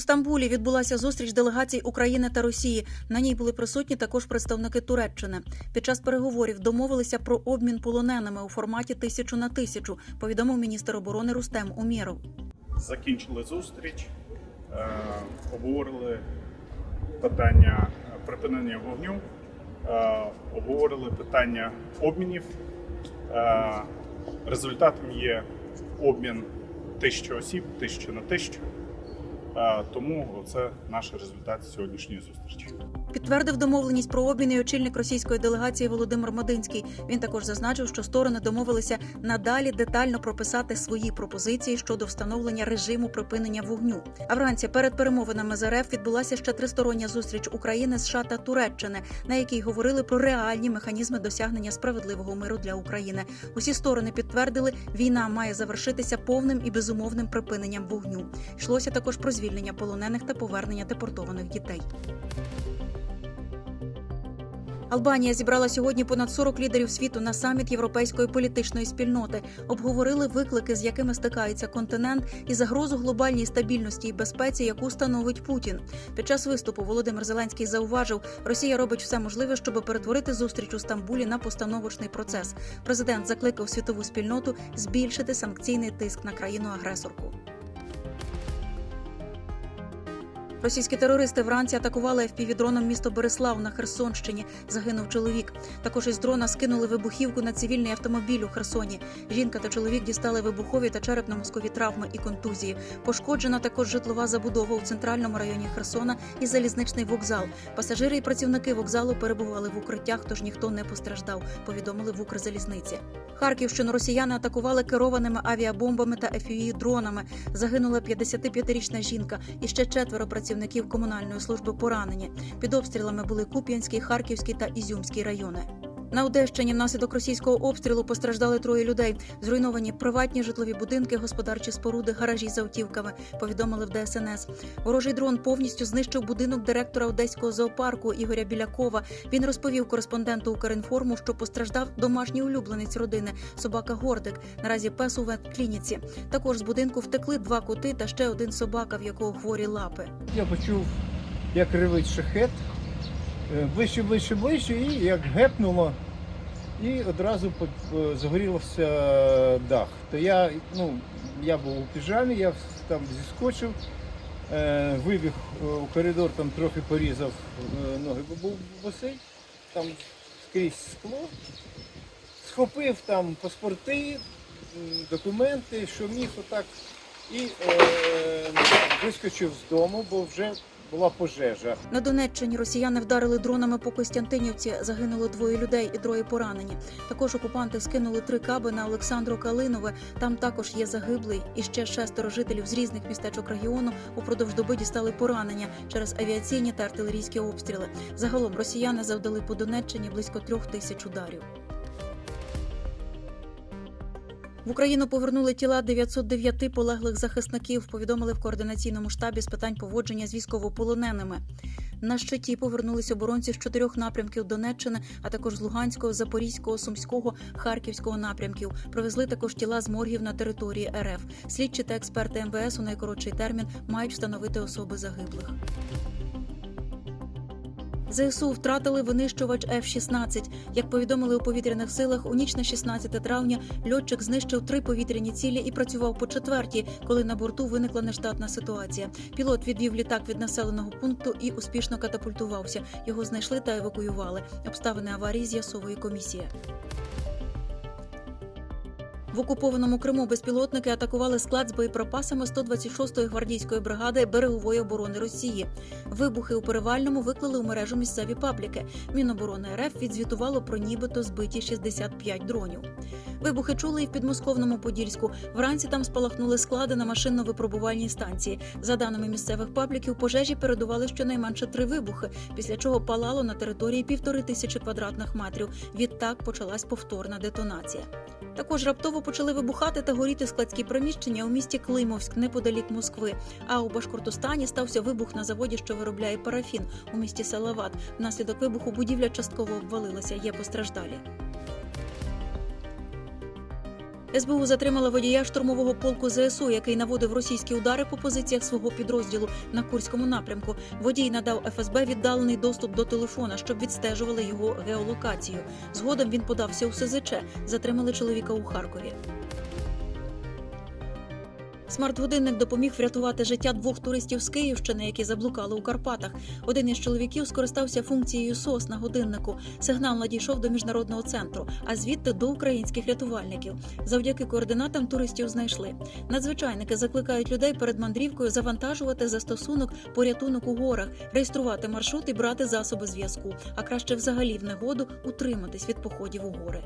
У Стамбулі відбулася зустріч делегацій України та Росії. На ній були присутні також представники Туреччини. Під час переговорів домовилися про обмін полоненими у форматі тисячу на тисячу. Повідомив міністр оборони Рустем Умєров. закінчили зустріч, е, обговорили питання припинення вогню, е, обговорили питання обмінів. Е, Результатом є обмін тисячі осіб, тисячу на тисячу. Тому це наш результат сьогоднішньої зустрічі. Підтвердив домовленість про обмін і очільник російської делегації Володимир Модинський. Він також зазначив, що сторони домовилися надалі детально прописати свої пропозиції щодо встановлення режиму припинення вогню. А вранці перед перемовинами з РФ відбулася ще тристороння зустріч України, США та Туреччини, на якій говорили про реальні механізми досягнення справедливого миру для України. Усі сторони підтвердили, війна має завершитися повним і безумовним припиненням вогню. Йшлося також про звільнення полонених та повернення депортованих дітей. Албанія зібрала сьогодні понад 40 лідерів світу на саміт європейської політичної спільноти. Обговорили виклики, з якими стикається континент, і загрозу глобальній стабільності і безпеці, яку становить Путін. Під час виступу Володимир Зеленський зауважив, Росія робить все можливе, щоб перетворити зустріч у Стамбулі на постановочний процес. Президент закликав світову спільноту збільшити санкційний тиск на країну-агресорку. Російські терористи вранці атакували FPV-дроном місто Береслав на Херсонщині. Загинув чоловік. Також із дрона скинули вибухівку на цивільний автомобіль у Херсоні. Жінка та чоловік дістали вибухові та черепно-мозкові травми і контузії. Пошкоджена також житлова забудова у центральному районі Херсона і залізничний вокзал. Пасажири і працівники вокзалу перебували в укриттях, тож ніхто не постраждав. Повідомили в Укрзалізниці. Харківщину росіяни атакували керованими авіабомбами та FPV-дронами. Загинула 55-річна жінка і ще четверо працівників комунальної служби поранені. Під обстрілами були Куп'янський, Харківський та Ізюмський райони. На Одещині внаслідок російського обстрілу постраждали троє людей. Зруйновані приватні житлові будинки, господарчі споруди, гаражі з автівками. Повідомили в ДСНС. Ворожий дрон повністю знищив будинок директора одеського зоопарку Ігоря Білякова. Він розповів кореспонденту Укрінформу, що постраждав домашній улюбленець родини собака Гордик. Наразі пес у ветклініці. Також з будинку втекли два коти та ще один собака, в якого хворі лапи. Я почув, як ревить шахет. Е, Ближче, ближче, ближче, і як гепнуло, і одразу е, дах. То я, ну, я був у піжамі, я там зіскочив, е, вибіг у коридор, там трохи порізав ноги, бо був босий, там скрізь скло. Схопив там паспорти, документи, що міг отак, і е, вискочив з дому, бо вже була пожежа. На Донеччині росіяни вдарили дронами по Костянтинівці. Загинуло двоє людей і троє поранені. Також окупанти скинули три каби на Олександру Калинове. Там також є загиблий. І ще шестеро жителів з різних містечок регіону упродовж доби дістали поранення через авіаційні та артилерійські обстріли. Загалом росіяни завдали по Донеччині близько трьох тисяч ударів. В Україну повернули тіла 909 полеглих захисників. Повідомили в координаційному штабі з питань поводження з військовополоненими. На щиті повернулись оборонці з чотирьох напрямків Донеччини, а також з Луганського, Запорізького, Сумського, Харківського напрямків. Привезли також тіла з моргів на території РФ. Слідчі та експерти МВС у найкоротший термін мають встановити особи загиблих. ЗСУ втратили винищувач F-16. Як повідомили у повітряних силах, у ніч на 16 травня льотчик знищив три повітряні цілі і працював по четвертій, коли на борту виникла нештатна ситуація. Пілот відвів літак від населеного пункту і успішно катапультувався. Його знайшли та евакуювали. Обставини аварії з'ясовує комісія. В окупованому Криму безпілотники атакували склад з боєприпасами 126-ї гвардійської бригади берегової оборони Росії. Вибухи у перевальному виклали у мережу місцеві пабліки. Міноборони РФ відзвітувало про нібито збиті 65 дронів. Вибухи чули і в підмосковному Подільську. Вранці там спалахнули склади на машинно-випробувальній станції. За даними місцевих пабліків, пожежі передували щонайменше три вибухи, після чого палало на території півтори тисячі квадратних метрів. Відтак почалась повторна детонація. Також раптово почали вибухати та горіти складські приміщення у місті Климовськ неподалік Москви. А у Башкортостані стався вибух на заводі, що виробляє парафін у місті Салават. Внаслідок вибуху будівля частково обвалилася. Є постраждалі. СБУ затримала водія штурмового полку ЗСУ, який наводив російські удари по позиціях свого підрозділу на Курському напрямку. Водій надав ФСБ віддалений доступ до телефона, щоб відстежували його геолокацію. Згодом він подався у СЗЧ. Затримали чоловіка у Харкові. Смарт-годинник допоміг врятувати життя двох туристів з Київщини, які заблукали у Карпатах. Один із чоловіків скористався функцією СОС на годиннику. Сигнал надійшов до міжнародного центру, а звідти до українських рятувальників. Завдяки координатам туристів знайшли. Надзвичайники закликають людей перед мандрівкою завантажувати застосунок порятунок у горах, реєструвати маршрут і брати засоби зв'язку. А краще взагалі в негоду утриматись від походів у гори.